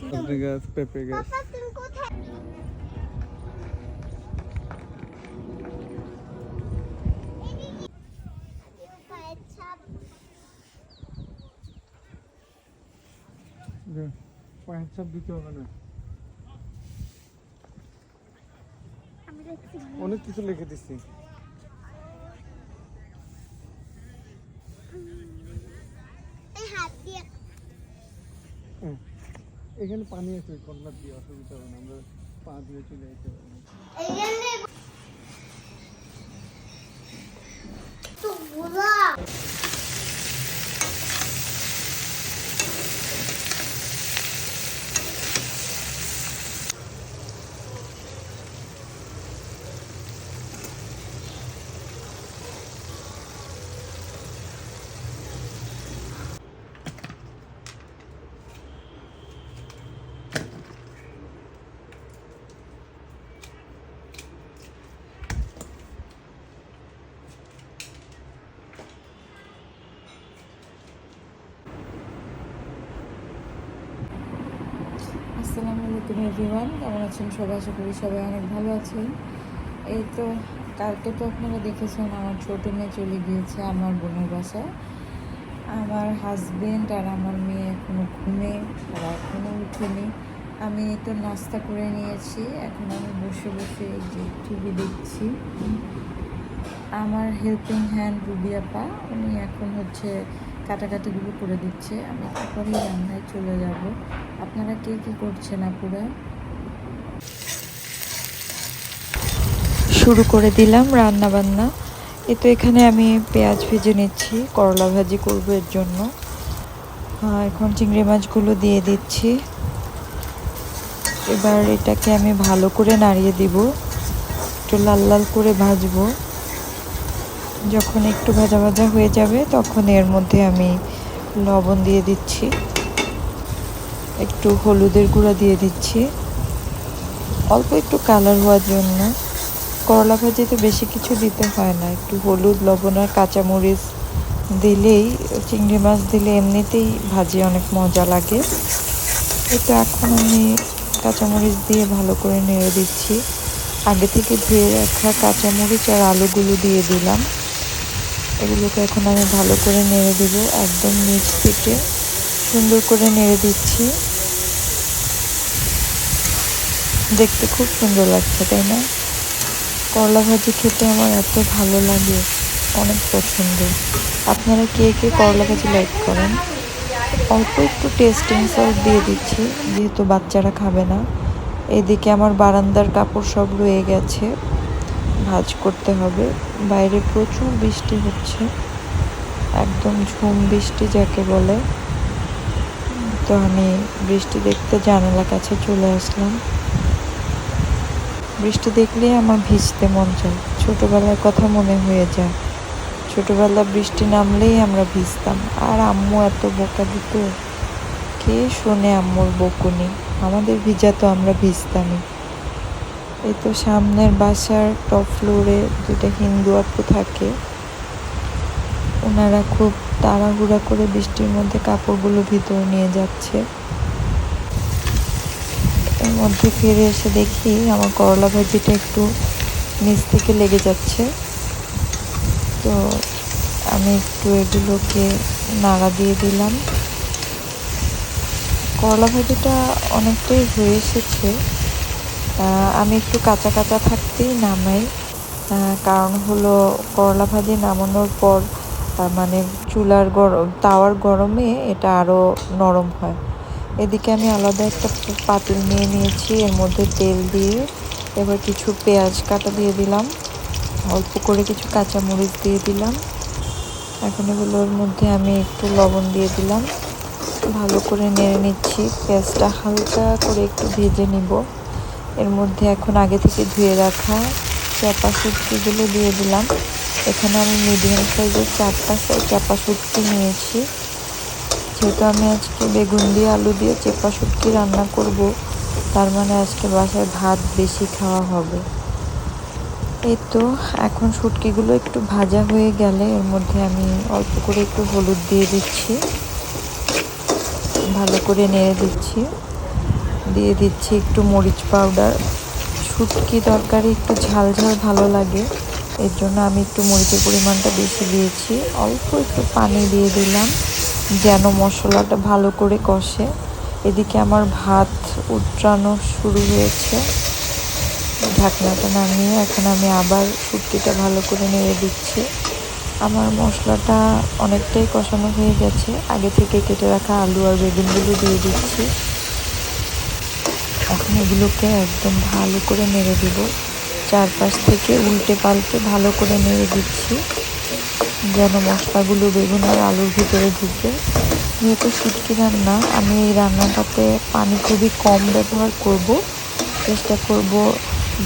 সবজি গাছ পেঁপে গাছ পায়ের চাপ দিতে হবে না। অনেক কিছু লিখে দিচ্ছি এখানে পানি আছে কন্যা দিয়ে অসুবিধা হবে না আমরা পা দিয়ে চলে যেতে পারব আসসালামু আলাইকুম এভরিওয়ান, কেমন আছেন সবাই? আশা করি সবাই অনেক ভালো আছেন। এই তো, কালকে তো আপনারা দেখেছেন আমার ছোটো মেয়ে চলে গিয়েছে আমার বোনের বাসায়। আমার হাজবেন্ড আর আমার মেয়ে এখনও ঘুমে ওরা এখনও উঠেনি। আমি তো নাস্তা করে নিয়েছি, এখন আমি বসে বসে যে টিভি দেখছি। আমার হেল্পিং হ্যান্ড রুবি আপা, উনি এখন হচ্ছে কাটাকাটিগুলো করে দিচ্ছে। আমি তারপরেই রান্নায় চলে যাব। আপনারা কে কী করছেন আপুরা? শুরু করে দিলাম রান্না বান্না এই তো এখানে আমি পেঁয়াজ ভেজে নিচ্ছি, করলা ভাজি করব এর জন্য। এখন চিংড়ি মাছগুলো দিয়ে দিচ্ছি। এবার এটাকে আমি ভালো করে নাড়িয়ে দিব। একটু লাল লাল করে ভাজবো। যখন একটু ভাজা ভাজা হয়ে যাবে, তখন এর মধ্যে আমি লবণ দিয়ে দিচ্ছি। একটু হলুদের গুঁড়া দিয়ে দিচ্ছি। অল্প একটু কালার হওয়ার জন্য। করলা ভাজিতে বেশি কিছু দিতে হয় না। একটু হলুদ, লবণ আর কাঁচামরিচ দিলেই, চিংড়ি মাছ দিলে এমনিতেই ভাজি অনেক মজা লাগে। এটা এখন আমি কাঁচামরিচ দিয়ে ভালো করে নেড়ে দিচ্ছি। আগে থেকে ধুয়ে রাখা কাঁচামরিচ আর আলুগুলো দিয়ে দিলাম। এগুলোকে এখন আমি ভালো করে নেড়ে দেবো একদম নিচ থেকে। সুন্দর করে নেড়ে দিচ্ছি। দেখতে খুব সুন্দর লাগছে, তাই না? করলা ভাজি খেতে আমার এত ভালো লাগে, অনেক পছন্দ। আপনারা কে কে করলা ভাজি লাইক করেন? অল্প একটু টেস্টিং সল্ট দিয়ে দিচ্ছি, যেহেতু বাচ্চারা খাবে না। এদিকে আমার বারান্দার কাপড় সব রয়ে গেছে, ভাজ করতে হবে। বাইরে প্রচুর বৃষ্টি হচ্ছে, একদম ঝুম বৃষ্টি যাকে বলে। তো আমি বৃষ্টি দেখতে জানালা কাছে চলে আসলাম। বৃষ্টি দেখলেই আমার ভিজতে মন চায়। ছোটোবেলার কথা মনে হয়ে যায়। ছোটোবেলা বৃষ্টি নামলেই আমরা ভিজতাম। আর আম্মু এত বোকা দিত। কে শোনে আম্মুর বকুনি? আমাদের ভিজা তো আমরা ভিজতামই। এই তো সামনের বাসার টপ ফ্লোরে দুটা হিন্দু আপু থাকে। ওনারা খুব তাড়াহুড়া করে বৃষ্টির মধ্যে কাপড়গুলো ভিতরে নিয়ে যাচ্ছে। এর মধ্যে ফিরে এসে দেখি আমার করলা ভাজিটা একটু নিচ থেকে লেগে যাচ্ছে। তো আমি একটু এগুলোকে নাড়া দিয়ে দিলাম। করলা ভাজিটা অনেকটাই হয়ে এসেছে। আমি একটু কাঁচা কাঁচা থাকতেই নামাই। কারণ হলো করলা ভাজি নামানোর পর মানে চুলার গরম তাওয়ার গরমে এটা আরও নরম হয়। এদিকে আমি আলাদা একটা পাতিল নিয়ে নিয়েছি, এর মধ্যে তেল দিয়ে। এবার কিছু পেঁয়াজ কাটা দিয়ে দিলাম, অল্প করে কিছু কাঁচামরিচ দিয়ে দিলাম। এখন এগুলোর মধ্যে আমি একটু লবণ দিয়ে দিলাম। ভালো করে নেড়ে নিচ্ছি, পেঁয়াজটা হালকা করে একটু ভেজে নিব। এর মধ্যে এখন আগে থেকে ধুয়ে রাখা চাপা শুটকিগুলো দিয়ে দিলাম। এখানে আমি মিডিয়াম সাইজের চারটা চাপা শুটকি নিয়েছি। যেহেতু আমি আজকে বেগুন দিয়ে, আলু দিয়ে চেপা শুটকি রান্না করব, তার মানে আজকে বাসায় ভাত বেশি খাওয়া হবে। এই তো, এখন শুটকিগুলো একটু ভাজা হয়ে গেলে এর মধ্যে আমি অল্প করে একটু হলুদ দিয়ে দিচ্ছি। ভালো করে নেড়ে দিচ্ছি। দিয়ে দিচ্ছি একটু মরিচ পাউডার। শুটকি তরকারি একটু ঝাল ঝাল ভালো লাগে। এর জন্য আমি একটু মরিচের পরিমাণটা বেশি দিয়েছি। অল্প একটু পানি দিয়ে দিলাম, যেন মশলাটা ভালো করে কষে। এদিকে আমার ভাত উত্রানো শুরু হয়েছে। ঢাকনাটা নামিয়ে এখন আমি আবার শুটকিটা ভালো করে নেড়ে দিচ্ছি। আমার মশলাটা অনেকটাই কষানো হয়ে গেছে। আগে থেকে কেটে রাখা আলু আর বেগুনগুলো দিয়ে দিচ্ছি। এখন এগুলোকে একদম ভালো করে নেড়ে দিব। চারপাশ থেকে উল্টে পাল্টে ভালো করে নেড়ে দিচ্ছি, যেন মশলাগুলো বেগুন আর আলুর ভিতরে ঢুকে। যেহেতু শুটকি রান্না, আমি এই রান্নাটাতে পানি খুবই কম ব্যবহার করব। চেষ্টা করব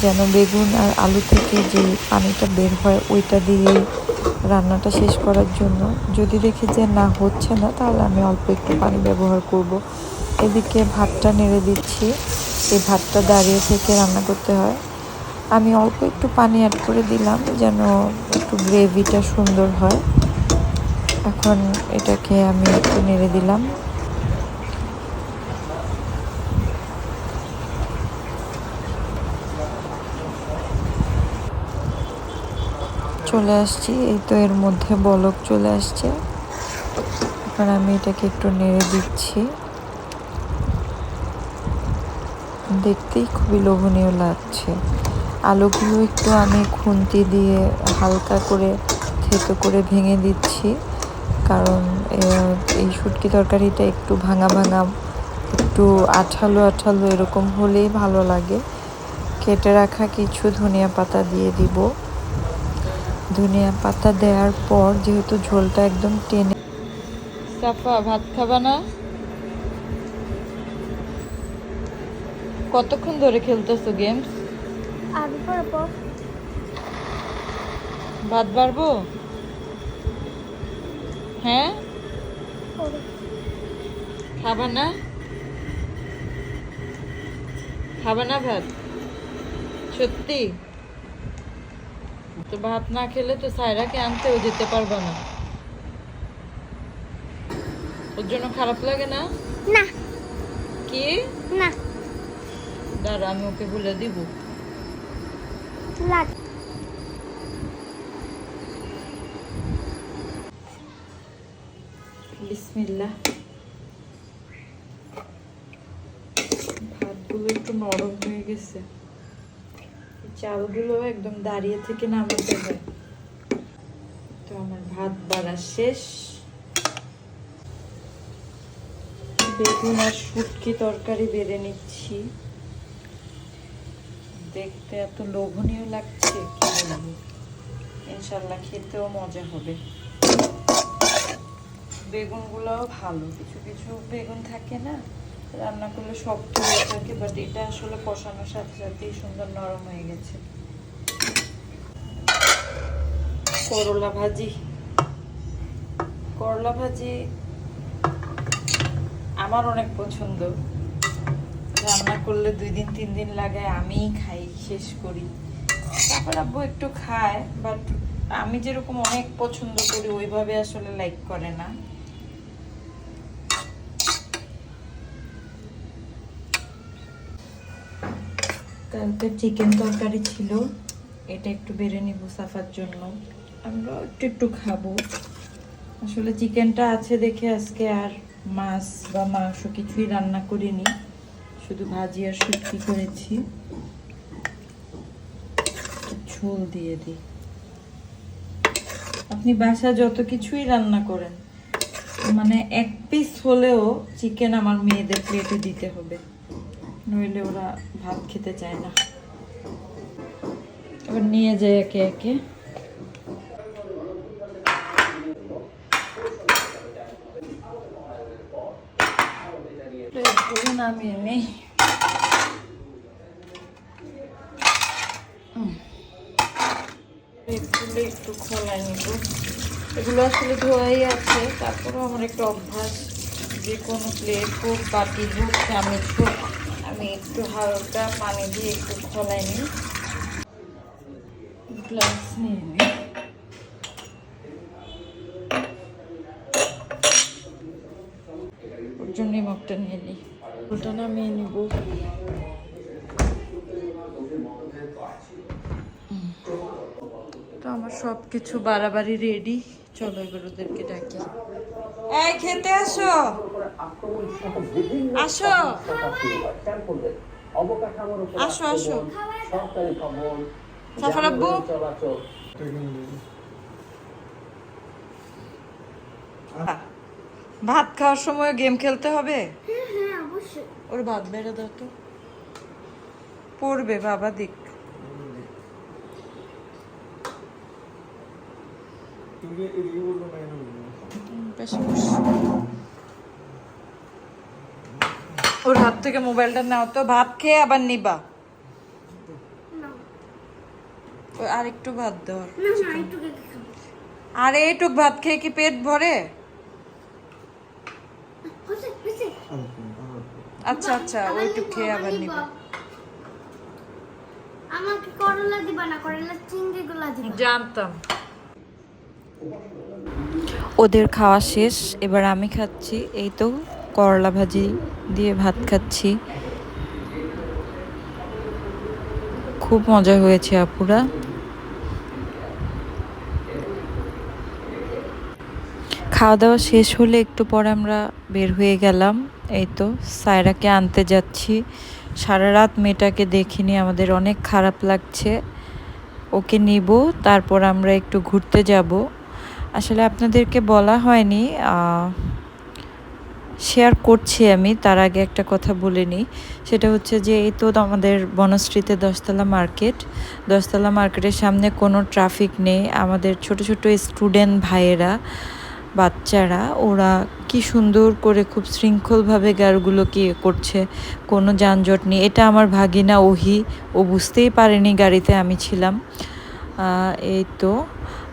যেন বেগুন আর আলু থেকে যে পানিটা বের হয়, ওইটা দিয়েই রান্নাটা শেষ করার জন্য। যদি দেখি যে না হচ্ছে না, তাহলে আমি অল্প একটু পানি ব্যবহার করব। এদিকে ভাতটা নেড়ে দিচ্ছি। এই ভাতটা দাঁড়িয়ে থেকে রান্না করতে হয়। আমি অল্প একটু পানি অ্যাড করে দিলাম যেন একটু গ্রেভিটা সুন্দর হয়। এখন এটাকে আমি একটু নেড়ে দিলাম। চলে আসছি, এই তো এর মধ্যে বলক চলে আসছে। এখন আমি এটাকে একটু নেড়ে দিচ্ছি। দেখতেই খুবই লোভনীয় লাগছে। আলুগুলো একটু আমি খুন্তি দিয়ে হালকা করে থেতো করে ভেঙে দিচ্ছি। কারণ এই শুটকি তরকারিটা একটু ভাঙা ভাঙা, একটু আঠালো আঠালো এরকম হলেই ভালো লাগে। কেটে রাখা কিছু ধনিয়া পাতা দিয়ে দিব। ধনিয়া পাতা দেওয়ার পর যেহেতু ঝোলটা একদম টেনে সাফা, ভাত খাবা না? কতক্ষণ ধরে খেলতেছো গেমস? ভাত বাড়বো? হ্যাঁ? খাবা না? খাবা না ভাত? সত্যি? তো ভাত না খেলে তো সায়রাকে আনতেও যেতে পারবা না। ওর জন্য খারাপ লাগে না? না। কি? না। দাঁড়া আমি ওকে বলে দিব। লাগ বিসমিল্লাহ। ভাতগুলো একটু নরম হয়ে গেছে। চালগুলো একদম দাঁড়িয়ে থেকে নামাতে হয়। তো আমার ভাত বাড়া শেষ। বেগুন আর শুটকি তরকারি বেড়ে নিচ্ছি। দেখতে এত লোভনীয় লাগছে ইনশাল্লাহ খেতেও মজা হবে। বেগুনগুলোও ভালো। কিছু কিছু বেগুন থাকে না, রান্না করলে শক্ত হয়ে থাকে বাট এটা আসলে কষানোর সাথে সাথেই সুন্দর নরম হয়ে গেছে। করলা ভাজি। করলা ভাজি আমার অনেক পছন্দ। রান্না করলে দুই দিন, তিন দিন লাগায় আমিই খাই, শেষ করি। তারপর আব্বু একটু খায় বাট আমি যেরকম অনেক পছন্দ করি, ওইভাবে আসলে লাইক করে না। কালকে চিকেন তরকারি ছিল, এটা একটু বেড়ে নিব সাফার জন্য। আমরা একটু একটু খাব। আসলে চিকেনটা আছে দেখে আজকে আর মাছ বা মাংস কিছুই রান্না করিনি। শুধু ভাজি আর শুটকি করেছি। ঝোল দিয়ে দিই। আপনি বাসা যত কিছুই রান্না করেন মানে এক পিস হলেও চিকেন আমার মেয়েদের প্লেটে দিতে হবে। নইলে ওরা ভাত খেতে চায় না। এবার নিয়ে যায় একে একে। নামিয়ে নেই হুম। একটু খোলা নিব। এগুলো আসলে ধোয়াই আছে, তারপরেও আমার একটা অভ্যাস। যে কোনো প্লেট হোক বাটি হোক চামচ হোক আমি একটু হালকা পানি দিয়ে একটু খোলাই নিই। গ্লাস নিয়ে নিই। ওর জন্যই মগটা নিয়ে নিই। ওটা নামিয়ে নিব। তো আমার সব কিছু বাড়াবাড়ি রেডি চলো এবার ওদেরকে ডাকি। এই, খেতে আসো। আসো। আসো আসো। সাফার আব্বু। ভাত খাওয়ার সময় গেম খেলতে হবে? ওর ভাত বেড়ে দাও তো। পড়বে বাবা বস। ওর হাত থেকে মোবাইলটা নাও তো ভাত খেয়ে আবার নিবা। আর একটু ভাত দেওয়ার না না একটু কেক খাব আর এইটুক ভাত খেয়ে কি পেট ভরে হচ্ছে হচ্ছে আচ্ছা আচ্ছা ওইটুক খেয়ে আবার নিবা। আমাকে করলা দিবা না করলা চিংড়ি গুলা দিবা। জানতাম। ওদের খাওয়া শেষ এবার আমি খাচ্ছি এই তো করলা ভাজি দিয়ে ভাত খাচ্ছি। খুব মজা হয়েছে আপুরা। খাওয়া দাওয়া শেষ হলে একটু পরে আমরা বের হয়ে গেলাম। এই তো, সায়রাকে আনতে যাচ্ছি। সারা রাত মেয়েটাকে দেখিনি, আমাদের অনেক খারাপ লাগছে। ওকে নিব, তারপর আমরা একটু ঘুরতে যাব। আসলে আপনাদেরকে বলা হয়নি শেয়ার করছি আমি, তার আগে একটা কথা বলে নিই। সেটা হচ্ছে যে, এই তো আমাদের বনশ্রীতে দশতলা মার্কেট। দশতলা মার্কেটের সামনে কোনো ট্রাফিক নেই। আমাদের ছোট ছোট স্টুডেন্ট ভাইয়েরা বাচ্চারা, ওরা কি সুন্দর করে খুব শৃঙ্খলভাবে গাড়িগুলোকে ইয়ে করছে, কোনো যানজট নেই। এটা আমার ভাগিনা ওহি, ও বুঝতেই পারেনি গাড়িতে আমি ছিলাম। এই তো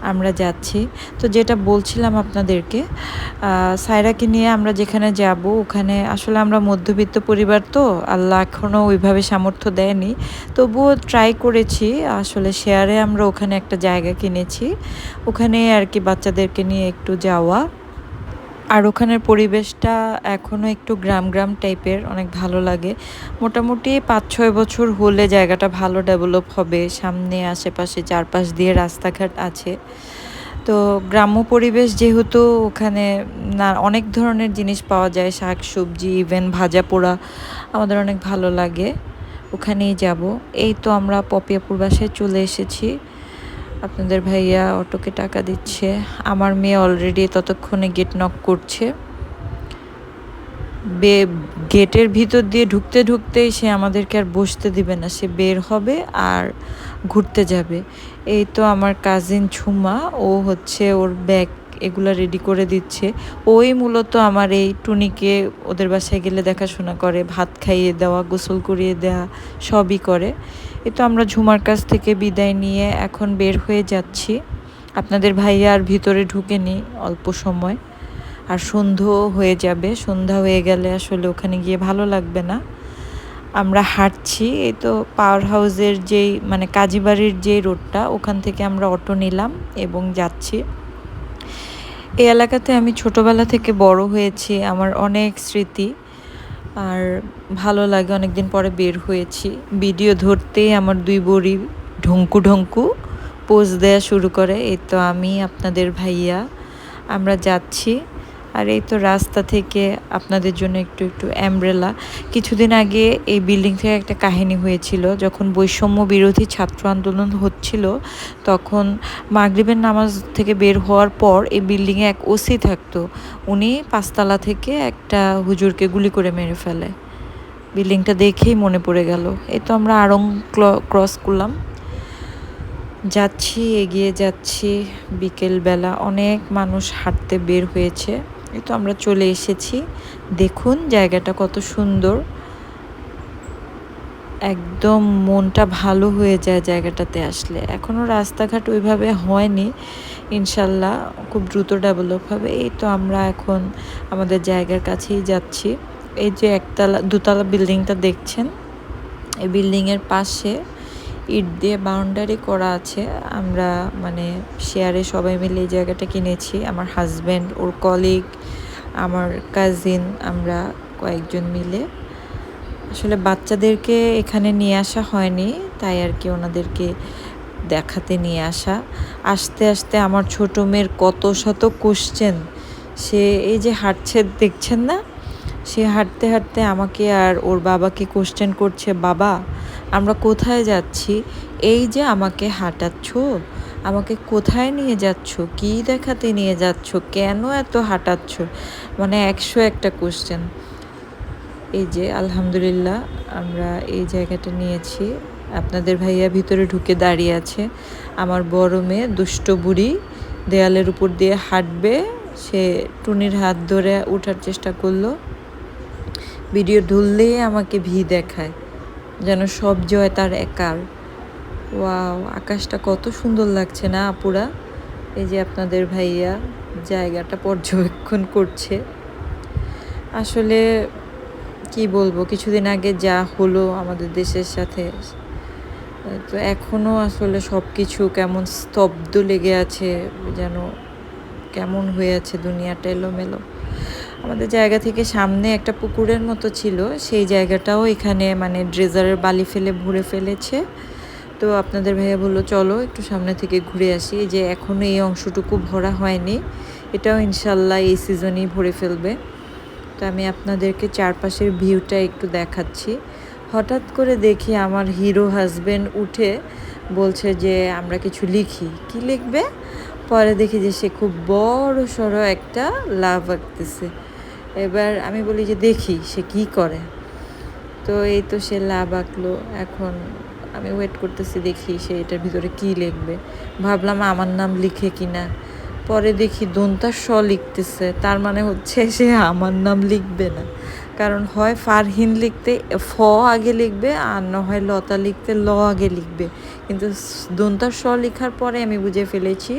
আমরা যাচ্ছি। তো যেটা বলছিলাম আপনাদেরকে সায়রাকে নিয়ে আমরা যেখানে যাব, ওখানে আসলে আমরা মধ্যবিত্ত পরিবার তো, আল্লাহ এখনও ওইভাবে সামর্থ্য দেয়নি। তবুও ট্রাই করেছি, আসলে শেয়ারে আমরা ওখানে একটা জায়গা কিনেছি। ওখানে আর কি বাচ্চাদেরকে নিয়ে একটু যাওয়া। আর ওখানের পরিবেশটা এখনও একটু গ্রাম গ্রাম টাইপের, অনেক ভালো লাগে। মোটামুটি পাঁচ ছয় বছর হলে জায়গাটা ভালো ডেভেলপ হবে। সামনে, আশেপাশে, চারপাশ দিয়ে রাস্তাঘাট আছে। তো গ্রাম্য পরিবেশ যেহেতু ওখানে না, অনেক ধরনের জিনিস পাওয়া যায়। শাক সবজি ইভেন ভাজা পোড়া আমাদের অনেক ভালো লাগে। ওখানেই যাব। এই তো আমরা পপিয়াপুর বাসায় চলে এসেছি। আপনাদের ভাইয়া অটোকে টাকা দিচ্ছে। আমার মেয়ে অলরেডি ততক্ষণে গেট নক করছে। বে গেটের ভিতর দিয়ে ঢুকতে ঢুকতেই সে আমাদেরকে আর বসতে দিবে না। সে বের হবে আর ঘুরতে যাবে। এই তো আমার কাজিন ঝুমা, ও হচ্ছে ওর ব্যাগ এগুলা রেডি করে দিচ্ছে। ওই মূলত আমার এই টুনিকে ওদের বাসায় গেলে দেখাশোনা করে, ভাত খাইয়ে দেওয়া, গোসল করিয়ে দেওয়া, সবই করে। এই তো আমরা ঝুমার কাছ থেকে বিদায় নিয়ে এখন বের হয়ে যাচ্ছি। আপনাদের ভাইয়া আর ভিতরে ঢুকেনি অল্প সময়। আর সন্ধ্যা হয়ে যাবে। সন্ধ্যা হয়ে গেলে আসলে ওখানে গিয়ে ভালো লাগবে না। আমরা হাঁটছি। এই তো পাওয়ার হাউসের যেই মানে কাজীবাড়ির যেই রোডটা ওখান থেকে আমরা অটো নিলাম এবং যাচ্ছি। এই এলাকাতে আমি ছোটবেলা থেকে বড় হয়েছি। আমার অনেক স্মৃতি। আর ভালো লাগে অনেক দিন পরে বের হয়েছি। ভিডিও ধরতে আমার দুই বড়ি ঢঙ্কু ঢঙ্কু পোজ দেয়া শুরু করে। এই তো আমি, আপনাদের ভাইয়া। আমরা যাচ্ছি। আর এই তো রাস্তা থেকে আপনাদের জন্য একটু একটু অ্যামব্রেলা কিছুদিন আগে এই বিল্ডিং থেকে একটা কাহিনী হয়েছিল, যখন বৈষম্য বিরোধী ছাত্র আন্দোলন হচ্ছিল, তখন মাগরিবের নামাজ থেকে বের হওয়ার পর এই বিল্ডিংয়ে এক ওসি থাকতো। উনি পাঁচতলা থেকে একটা হুজুরকে গুলি করে মেরে ফেলে। বিল্ডিংটা দেখেই মনে পড়ে গেল। এই তো আমরা আড়ং ক্রস করলাম। যাচ্ছি, এগিয়ে যাচ্ছি। বিকেলবেলা অনেক মানুষ হাঁটতে বের হয়েছে। এই তো আমরা চলে এসেছি। দেখুন জায়গাটা কত সুন্দর। একদম মনটা ভালো হয়ে যায় জায়গাটাতে আসলে। এখনও রাস্তাঘাট ওইভাবে হয়নি, ইনশাল্লাহ খুব দ্রুত ডেভেলপ হবে। এই তো আমরা এখন আমাদের জায়গার কাছেই যাচ্ছি। এই যে একতলা, দুতলা বিল্ডিংটা দেখছেন? এই বিল্ডিংয়ের পাশে ইট দিয়ে বাউন্ডারি করা আছে। আমরা মানে শেয়ারে সবাই মিলে এই জায়গাটা কিনেছি। আমার হাজব্যান্ড ওর কলিগ আমার কাজিন আমরা কয়েকজন মিলে। আসলে বাচ্চাদেরকে এখানে নিয়ে আসা হয়নি, তাই আর কি ওনাদেরকে দেখাতে নিয়ে আসা। আস্তে আস্তে আমার ছোট মেয়ের কত শত কোশ্চেন সে এই যে হাঁটছে, দেখছেন না? সে হাঁটতে হাঁটতে আমাকে আর ওর বাবাকে কোশ্চেন করছে, বাবা, আমরা কোথায় যাচ্ছি? এই যে আমাকে হাঁটাচ্ছ? আমাকে কোথায় নিয়ে যাচ্ছ? কি দেখাতে নিয়ে যাচ্ছ? কেন এত হাঁটাচ্ছ? মানে একশো একটা কোশ্চেন এই যে, আলহামদুলিল্লাহ, আমরা এই জায়গাটা নিয়েছি। আপনাদের ভাইয়া ভিতরে ঢুকে দাঁড়িয়ে আছে। আমার বড় মেয়ে, দুষ্ট বুড়ি, দেয়ালের উপর দিয়ে হাঁটবে। সে টুনির হাত ধরে ওঠার চেষ্টা করল। ভিডিও ঢুললেই আমাকে ভি দেখায়, যেন সব জয় তার একার। ওয়াও, আকাশটা কত সুন্দর লাগছে না আপুরা? এই যে আপনাদের ভাইয়া জায়গাটা পর্যবেক্ষণ করছে। আসলে কি বলব, কিছুদিন আগে যা হলো আমাদের দেশের সাথে, তো এখনও আসলে সব কিছু কেমন স্তব্ধ লেগে আছে, যেন কেমন হয়ে আছে দুনিয়াটা এলোমেলো। আমাদের জায়গা থেকে সামনে একটা পুকুরের মতো ছিল, সেই জায়গাটাও এখানে মানে ড্রেজারের বালি ফেলে ভরে ফেলেছে। তো আপনাদের ভাইয়া বলল, চলো একটু সামনে থেকে ঘুরে আসি। যে এখনও এই অংশটুকু ভরা হয়নি, এটাও ইনশাল্লাহ এই সিজনেই ভরে ফেলবে। তো আমি আপনাদেরকে চারপাশের ভিউটা একটু দেখাচ্ছি। হঠাৎ করে দেখি আমার হিরো হাজব্যান্ড উঠে বলছে যে, আমরা কিছু লিখি। কি লিখবে? পরে দেখি যে সে খুব বড় সড়ো একটা লাভ আঁকতেছে। এবার আমি বলি যে, দেখি সে কি করে? তো এই তো সে লাভ আঁকলো। এখন আমি ওয়েট করতেছি, দেখি সে এটার ভিতরে কি লিখবে। ভাবলাম আমার নাম লিখে কিনা। পরে দেখি দন্তা স লিখতেছে, তার মানে হচ্ছে সে আমার নাম লিখবে না। কারণ হয় ফারহিন লিখতে ফ আগে লিখবে, আর না হয় লতা লিখতে ল আগে লিখবে। কিন্তু দন্তা স লেখার পরে আমি বুঝে ফেলেছি,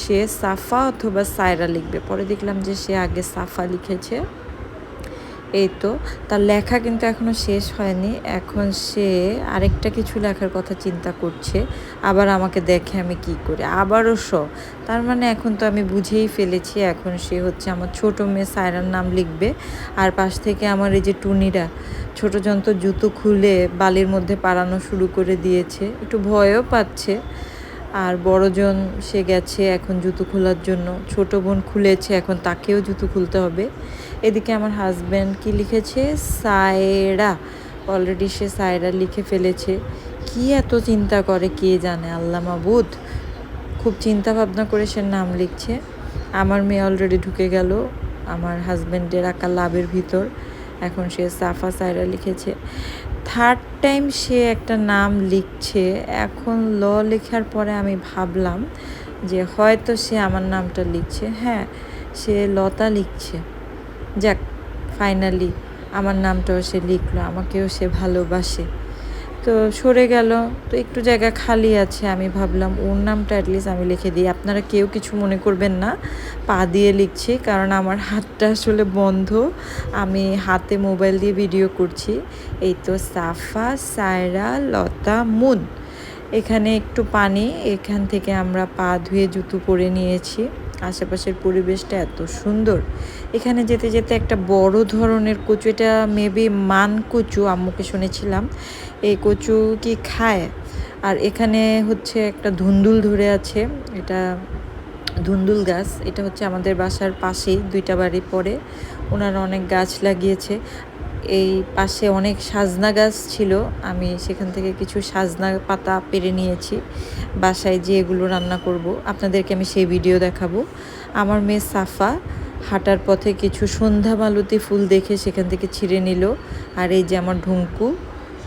সে সাফা অথবা সায়রা লিখবে। পরে দেখলাম যে সে আগে সাফা লিখেছে। এই তো, তার লেখা কিন্তু এখনও শেষ হয়নি। এখন সে আরেকটা কিছু লেখার কথা চিন্তা করছে। আবার আমাকে দেখে আমি কি করি? আবারও স তার মানে এখন তো আমি বুঝেই ফেলেছি, এখন সে হচ্ছে আমার ছোট মেয়ে সায়রার নাম লিখবে। আর পাশ থেকে আমার এই যে টুনিরা, ছোট যন্ত্র জুতো খুলে বালির মধ্যে পাড়ানো শুরু করে দিয়েছে। একটু ভয়ও পাচ্ছে। আর বড়জন সে গেছে এখন জুতো খোলার জন্য। ছোট বোন খুলেছে, এখন তাকেও জুতো খুলতে হবে। এদিকে আমার হাজব্যান্ড কি লিখেছে? সায়রা। অলরেডি সে সায়রা লিখে ফেলেছে। কি এত চিন্তা করে কে জানে? আল্লাহ মাবুদ। খুব চিন্তা ভাবনা করে সে নাম লিখছে। আমার মেয়ে অলরেডি ঢুকে গেল আমার হাজব্যান্ডের আঁকা লাভের ভিতর। এখন সে সাফা সায়রা লিখেছে। থার্ড টাইম সে একটা নাম লিখছে, এখন ল লেখার পরে আমি ভাবলাম যে হয়তো সে আমার নামটা লিখছে। হ্যাঁ সে লতা লিখছে। যাক ফাইনালি আমার নামটাও সে লিখলো, আমাকেও সে ভালোবাসে। তো সরে গেল। তো একটু জায়গা খালি আছে, আমি ভাবলাম ওর নামটা অ্যাটলিস্ট আমি লিখে দিই। আপনারা কেউ কিছু মনে করবেন না, পা দিয়ে লিখছি, কারণ আমার হাতটা আসলে বন্ধ। আমি হাতে মোবাইল দিয়ে ভিডিও করছি। এই তো সাফা, সায়রা, লতা, মুন। এখানে একটু পানি, এখান থেকে আমরা পা ধুয়ে জুতো পরে নিয়েছি। আশেপাশের পরিবেশটা এত সুন্দর। এখানে যেতে যেতে একটা বড় ধরনের কচু, এটা মেবি মান কচু, আম্মুকে শুনেছিলাম। এই কচু কি খায়? আর এখানে হচ্ছে একটা ধুন্দুল ধরে আছে, এটা ধুন্দুল গাছ। এটা হচ্ছে আমাদের বাসার পাশেই, দুইটা বাড়ি পরে। ওনারা অনেক গাছ লাগিয়েছে। এই পাশে অনেক সাজনা গাছ ছিল। আমি সেখান থেকে কিছু সাজনা পাতা পেরে নিয়েছি। বাসায় যে এগুলো রান্না করব। আপনাদেরকে আমি সেই ভিডিও দেখাবো। আমার মেয়ে সাফা হাঁটার পথে কিছু সন্ধ্যা মালতী ফুল দেখে সেখান থেকে ছিঁড়ে নিল। আর এই যে আমার ঢুঙ্কু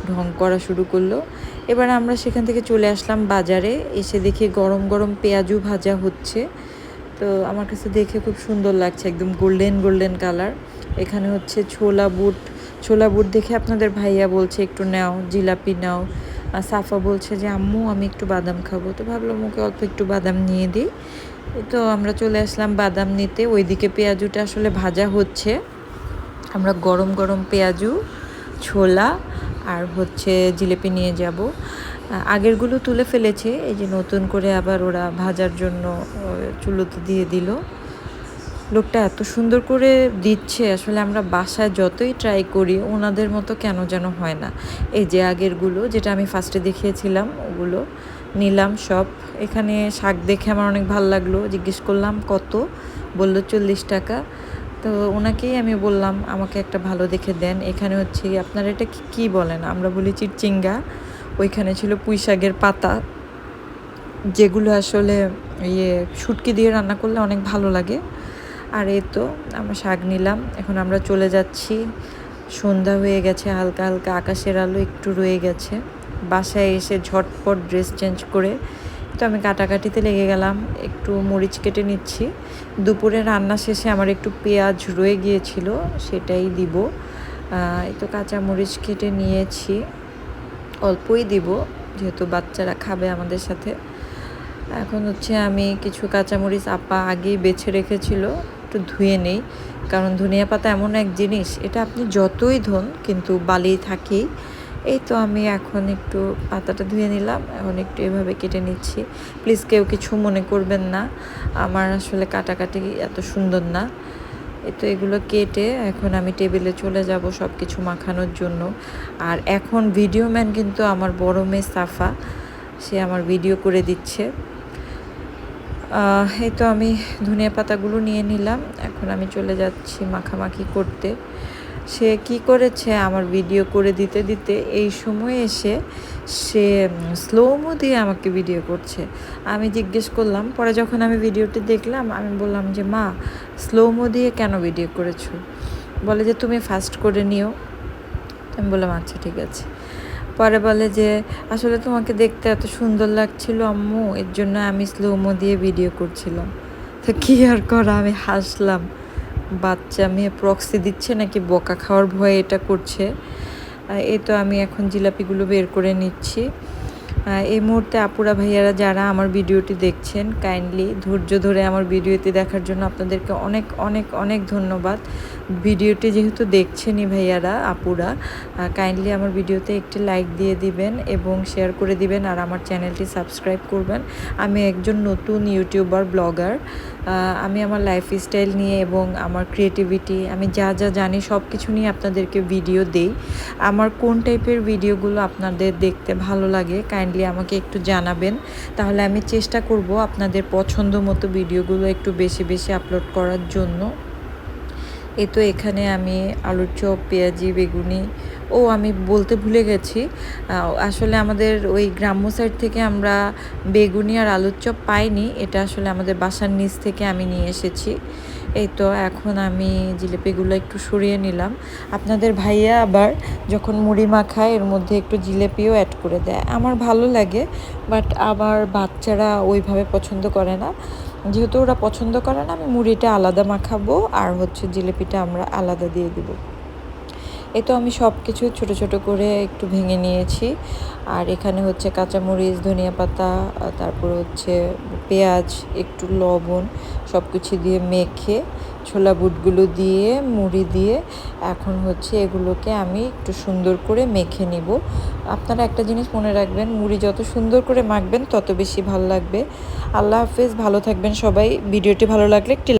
ঢং করা শুরু করল। এবার আমরা সেখান থেকে চলে আসলাম বাজারে। এসে দেখি গরম গরম পেঁয়াজু ভাজা হচ্ছে। তো আমার কাছে দেখে খুব সুন্দর লাগছে, একদম গোল্ডেন গোল্ডেন কালার এখানে হচ্ছে ছোলা বুট ছোলা বুট দেখে আপনাদের ভাইয়া বলছে, একটু নাও, জিলাপি নাও। সাফা বলছে যে, আম্মু, আমি একটু বাদাম খাব। তো ভাবলাম ওকে অল্প একটু বাদাম নিয়ে দিই। তো আমরা চলে আসলাম বাদাম নিতে। ওইদিকে পেঁয়াজুটা আসলে ভাজা হচ্ছে। আমরা গরম গরম পেঁয়াজু, ছোলা আর হচ্ছে জিলেপি নিয়ে যাব। আগেরগুলো তুলে ফেলেছে। এই যে নতুন করে আবার ওরা ভাজার জন্য চুলোতে দিয়ে দিল। লোকটা এত সুন্দর করে দিচ্ছে, আসলে আমরা বাসায় যতই ট্রাই করি, ওনাদের মতো কেন যেন হয় না। এই যে আগেরগুলো যেটা আমি ফার্স্টে দেখিয়েছিলাম, ওগুলো নিলাম সব। এখানে শাক দেখে আমার অনেক ভালো লাগল। জিজ্ঞেস করলাম, কত? বলল, চল্লিশ টাকা। তো ওনাকেই আমি বললাম, আমাকে একটা ভালো দেখে দেন। এখানে হচ্ছে আপনারা এটা কি- বলেন? আমরা বলি চিটচিঙ্গা ওইখানে ছিল পুঁই শাকের পাতা। যেগুলো আসলে ইয়ে শুটকি দিয়ে রান্না করলে অনেক ভালো লাগে। আর এই তো আমরা শাক নিলাম। এখন আমরা চলে যাচ্ছি। সন্ধ্যা হয়ে গেছে, হালকা হালকা আকাশের আলো একটু রয়ে গেছে। বাসায় এসে ঝটপট ড্রেস চেঞ্জ করে তো আমি কাটাকাটিতে লেগে গেলাম। একটু মরিচ কেটে নিচ্ছি। দুপুরে রান্না শেষে আমার একটু পেঁয়াজ রয়ে গিয়েছিল, সেটাই দিব। এই তো কাঁচা মরিচ কেটে নিয়েছি। অল্পই দিব, যেহেতু বাচ্চারা খাবে আমাদের সাথে। এখন হচ্ছে আমি কিছু কাঁচামরিচ আপা আগেই বেছে রেখেছিল। একটু ধুয়ে নেই। কারণ ধনিয়া পাতা এমন এক জিনিস, এটা আপনি যতই ধোন, কিন্তু বালি থাকেই এই তো আমি এখন একটু পাতাটা ধুয়ে নিলাম, এখন একটু এভাবে কেটে নিচ্ছি। প্লিজ কেউ কিছু মনে করবেন না, আমার আসলে কাটাকাটি এত সুন্দর না। এই তো এগুলো কেটে এখন আমি টেবিলে চলে যাব সব কিছু মাখানোর জন্য। আর এখন ভিডিও ম্যান কিন্তু আমার বড় মেয়ে সাফা, সে আমার ভিডিও করে দিচ্ছে। এই তো আমি ধনিয়া পাতাগুলো নিয়ে নিলাম। এখন আমি চলে যাচ্ছি মাখামাখি করতে। সে কি করেছে? আমার ভিডিও করে দিতে দিতে এই সময় এসে সে স্লোমো দিয়ে আমাকে ভিডিও করছে। আমি জিজ্ঞেস করলাম, পরে যখন আমি ভিডিওটি দেখলাম, আমি বললাম যে, মা স্লোমো দিয়ে কেন ভিডিও করেছ? বলে যে, তুমি ফাস্ট করে নিও। আমি বললাম আচ্ছা ঠিক আছে। পরে বলে যে, আসলে তোমাকে দেখতে এত সুন্দর লাগছিল আম্মু, এর জন্য আমি স্লোমো দিয়ে ভিডিও করছিলাম। তো কী আর করা, আমি হাসলাম। বাচ্চা মেয়ে প্রক্সি দিচ্ছে নাকি, বকা খাওয়ার ভয়ে এটা করছে। এ তো আমি এখন জিলাপিগুলো বের করে নিচ্ছি। এই মুহূর্তে আপুরা ভাইয়ারা যারা আমার ভিডিওটি দেখছেন কাইন্ডলি ধৈর্য ধরে আমার ভিডিওটি দেখার জন্য আপনাদেরকে অনেক অনেক অনেক ধন্যবাদ। ভিডিওটি যেহেতু দেখছেনই ভাইয়ারা, আপুরা কাইন্ডলি আমার ভিডিওতে একটি লাইক দিয়ে দিবেন এবং শেয়ার করে দিবেন আর আমার চ্যানেলটি সাবস্ক্রাইব করবেন। আমি একজন নতুন ইউটিউবার ব্লগার আমি আমার লাইফস্টাইল নিয়ে এবং আমার ক্রিয়েটিভিটি আমি যা যা জানি সব কিছু নিয়ে আপনাদেরকে ভিডিও দেই। আমার কোন টাইপের ভিডিওগুলো আপনাদের দেখতে ভালো লাগে কাইন্ডলি আমাকে একটু জানাবেন, তাহলে আমি চেষ্টা করব আপনাদের পছন্দ মতো ভিডিওগুলো একটু বেশি বেশি আপলোড করার জন্য। এ তো এখানে আমি আলুর চপ পেঁয়াজি, বেগুনি ও, আমি বলতে ভুলে গেছি। আসলে আমাদের ওই গ্রাম্য সাইড থেকে আমরা বেগুনি আর আলুর চপ পাইনি। এটা আসলে আমাদের বাসার নিচ থেকে আমি নিয়ে এসেছি। এই তো, এখন আমি জিলিপিগুলো একটু সরিয়ে নিলাম। আপনাদের ভাইয়া আবার যখন মুড়ি মাখায়, এর মধ্যে একটু জিলেপিও অ্যাড করে দেয়। আমার ভালো লাগে বাট আবার বাচ্চারা ওইভাবে পছন্দ করে না। যেহেতু ওরা পছন্দ করে না, আমি মুড়িটা আলাদা মাখাবো আর হচ্ছে জিলেপিটা আমরা আলাদা দিয়ে দিব। এই তো আমি সব কিছু ছোট ছোট করে একটু ভেঙে নিয়েছি। আর এখানে হচ্ছে কাঁচামরিচ, ধনিয়া পাতা তারপর হচ্ছে পেঁয়াজ, একটু লবণ সব কিছু দিয়ে মেখে ছোলা বুটগুলো দিয়ে, মুড়ি দিয়ে এখন হচ্ছে এগুলোকে আমি একটু সুন্দর করে মেখে নিব। আপনারা একটা জিনিস মনে রাখবেন, মুড়ি যত সুন্দর করে মাখবেন তত বেশি ভালো লাগবে। আল্লাহ হাফেজ, ভালো থাকবেন সবাই। ভিডিওটি ভালো লাগলে একটি